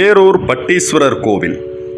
பேரூர் பட்டீஸ்வரர் கோவில்.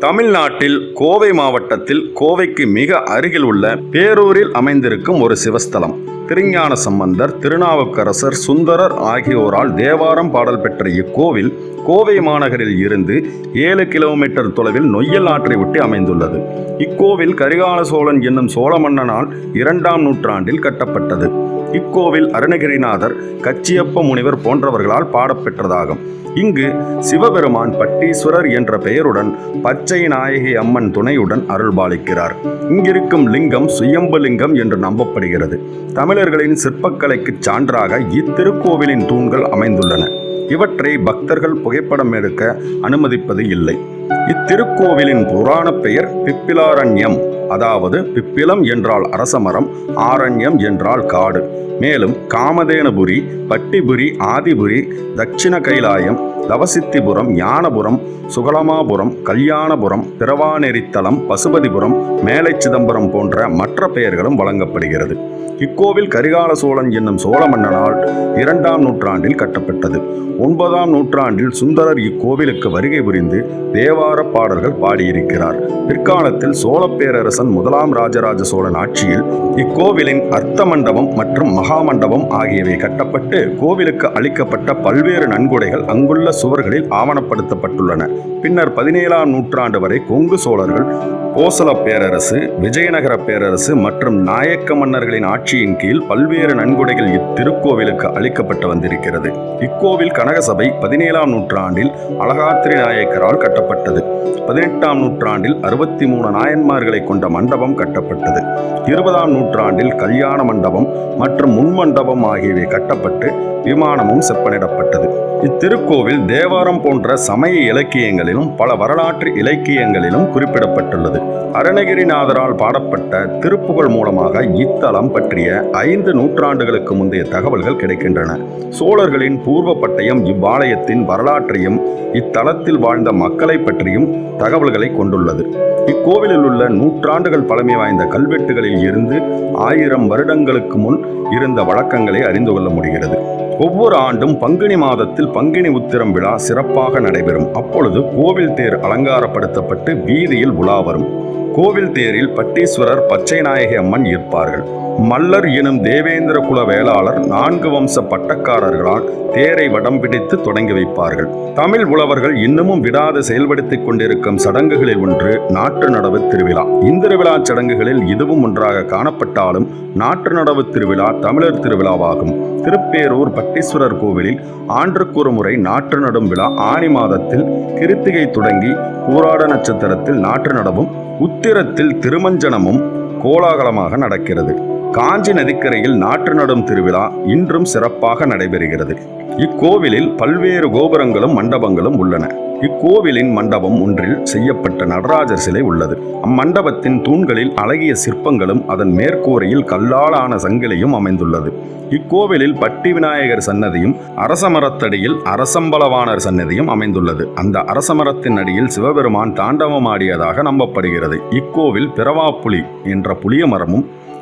தமிழ்நாட்டில் கோவை மாவட்டத்தில் கோவைக்கு மிக அருகில் உள்ள பேரூரில் அமைந்திருக்கும் ஒரு சிவஸ்தலம். திருஞான சம்பந்தர் திருநாவுக்கரசர் சுந்தரர் ஆகியோரால் தேவாரம் பாடல் பெற்ற இக்கோவில் கோவை மாநகரில் இருந்து ஏழு கிலோமீட்டர் தொலைவில் நொய்யல் ஆற்றை ஒட்டி அமைந்துள்ளது. இக்கோவில் கரிகால சோழன் என்னும் சோழ மன்னனால் இரண்டாம் நூற்றாண்டில் கட்டப்பட்டது. இக்கோவில் அருணகிரிநாதர் கச்சியப்ப முனிவர் போன்றவர்களால் பாடப்பெற்றதாகும். இங்கு சிவபெருமான் பட்டீஸ்வரர் என்ற பெயருடன் பச்சை நாயகி அம்மன் துணையுடன் அருள்பாலிக்கிறார். இங்கிருக்கும் லிங்கம் சுயம்பு லிங்கம் என்று நம்பப்படுகிறது. தமிழர்களின் சிற்பக்கலைக்கு சான்றாக இத்திருக்கோவிலின் தூண்கள் அமைந்துள்ளன. இவற்றை பக்தர்கள் புகைப்படம் எடுக்க அனுமதிப்பது இல்லை. இத்திருக்கோவிலின் புராண பெயர் பிப்பிலாரண்யம். அதாவது பிப்பிலம் என்றால் அரசமரம் ஆரண்யம் என்றால் காடு. மேலும் காமதேனபுரி பட்டிபுரி ஆதிபுரி தட்சிண கைலாயம் தவசித்திபுரம் ஞானபுரம் சுகலமாபுரம் கல்யாணபுரம் பிறவாநெறித்தலம் பசுபதிபுரம் மேலை சிதம்பரம் போன்ற மற்ற பெயர்களும் வழங்கப்படுகிறது. இக்கோவில் கரிகால சோழன் என்னும் சோழ மன்னனால் இரண்டாம் நூற்றாண்டில் கட்டப்பட்டது. ஒன்பதாம் நூற்றாண்டில் சுந்தரர் இக்கோவிலுக்கு வருகை புரிந்து தேவார பாடல்கள் பாடியிருக்கிறார். பிற்காலத்தில் சோழ பேரரசன் முதலாம் ராஜராஜ சோழன் ஆட்சியில் இக்கோவிலின் அர்த்த மண்டபம் மற்றும் மகாமண்டபம் ஆகியவை கட்டப்பட்டு கோவிலுக்கு அளிக்கப்பட்ட பல்வேறு நன்கொடைகள் அங்குள்ள சுவர்களில் ஆவணப்படுத்தப்பட்டுள்ளன. பின்னர் பதினேழாம் நூற்றாண்டு வரை கொங்கு சோழர்கள் கோசல பேரரசு விஜயநகர பேரரசு மற்றும் நாயக்க மன்னர்களின் ஆட்சியின் கீழ் பல்வேறு நன்கொடைகள் இத்திருக்கோவிலுக்கு அளிக்கப்பட்டு வந்திருக்கிறது. இக்கோவில் கனகசபை பதினேழாம் நூற்றாண்டில் அழகாத்திரி நாயக்கரால் கட்டப்பட்டது. பதினெட்டாம் நூற்றாண்டில் அறுபத்தி மூணு நாயன்மார்களை கொண்ட மண்டபம் கட்டப்பட்டது. இருபதாம் நூற்றாண்டில் கல்யாண மண்டபம் மற்றும் முன்மண்டபம் ஆகியவை கட்டப்பட்டு விமானமும் செப்பனிடப்பட்டது. இத்திருக்கோவில் தேவாரம் போன்ற சமய இலக்கியங்களிலும் பல வரலாற்று இலக்கியங்களிலும் குறிப்பிடப்பட்டுள்ளது. அருணகிரிநாதரால் பாடப்பட்ட திருப்புகழ் மூலமாக இத்தலம் பற்றிய ஐந்து நூற்றாண்டுகளுக்கு முந்தைய தகவல்கள் கிடைக்கின்றன. சோழர்களின் பூர்வ பட்டயம் இவ்வாலயத்தின் வரலாற்றையும் இத்தலத்தில் வாழ்ந்த மக்களை பற்றியும் தகவல்களை கொண்டுள்ளது. இக்கோவிலில் உள்ள நூற்றாண்டுகள் பழமை வாய்ந்த கல்வெட்டுகளில் இருந்து ஆயிரம் வருடங்களுக்கு முன் இருந்த வழக்கங்களை அறிந்து கொள்ள முடிகிறது. ஒவ்வொரு ஆண்டும் பங்குனி மாதத்தில் பங்குனி உத்திரம் விழா சிறப்பாக நடைபெறும். அப்பொழுது கோவில் தேர் அலங்காரப்படுத்தப்பட்டு வீதியில் உலா வரும். கோவில் தேரில் பட்டீஸ்வரர் பச்சை நாயகி அம்மன் இருப்பார்கள். மல்லர் எனும் தேவேந்திர குல வேளாளர் நான்கு வம்ச பட்டக்காரர்களால் தேரை வடம் பிடித்து தொடங்கி வைப்பார்கள். தமிழ் உழவர்கள் இன்னமும் விடாது செயல்படுத்திக் கொண்டிருக்கும் சடங்குகளில் ஒன்று நாட்டு நடவு திருவிழா. இந்த திருவிழா சடங்குகளில் இதுவும் ஒன்றாக காணப்பட்டாலும் நாட்டு நடவு திருவிழா தமிழர் திருவிழாவாகும். திருப்பேரூர் பட்டீஸ்வரர் கோவிலில் ஆண்டுக்கொரு முறை நாற்று நடும் விழா ஆனி மாதத்தில் கிருத்திகை தொடங்கி பூராட நட்சத்திரத்தில் நாற்று நடவும் உத்திரத்தில் திருமஞ்சனமும் கோலாகலமாக நடக்கிறது. காஞ்சி நதிக்கரையில் நாற்று நடும் திருவிழா இன்றும் சிறப்பாக நடைபெறுகிறது. இக்கோவிலில் பல்வேறு கோபுரங்களும் மண்டபங்களும் உள்ளன. இக்கோவிலின் மண்டபம் ஒன்றில் செய்யப்பட்ட நடராஜர் சிலை உள்ளது. அம்மண்டபத்தின் தூண்களில் அழகிய சிற்பங்களும் அதன் மேற்கூரையில் கல்லாலான சங்கிலியும் அமைந்துள்ளது. இக்கோவிலில் பட்டி விநாயகர் சன்னதியும் அரசமரத்தடியில் அரசம்பலவாணர் சன்னதியும் அமைந்துள்ளது. அந்த அரசமரத்தின் அடியில் சிவபெருமான் தாண்டவமாடியதாக நம்பப்படுகிறது. இக்கோவில் பிறவாப்புலி என்ற புளிய மரமும்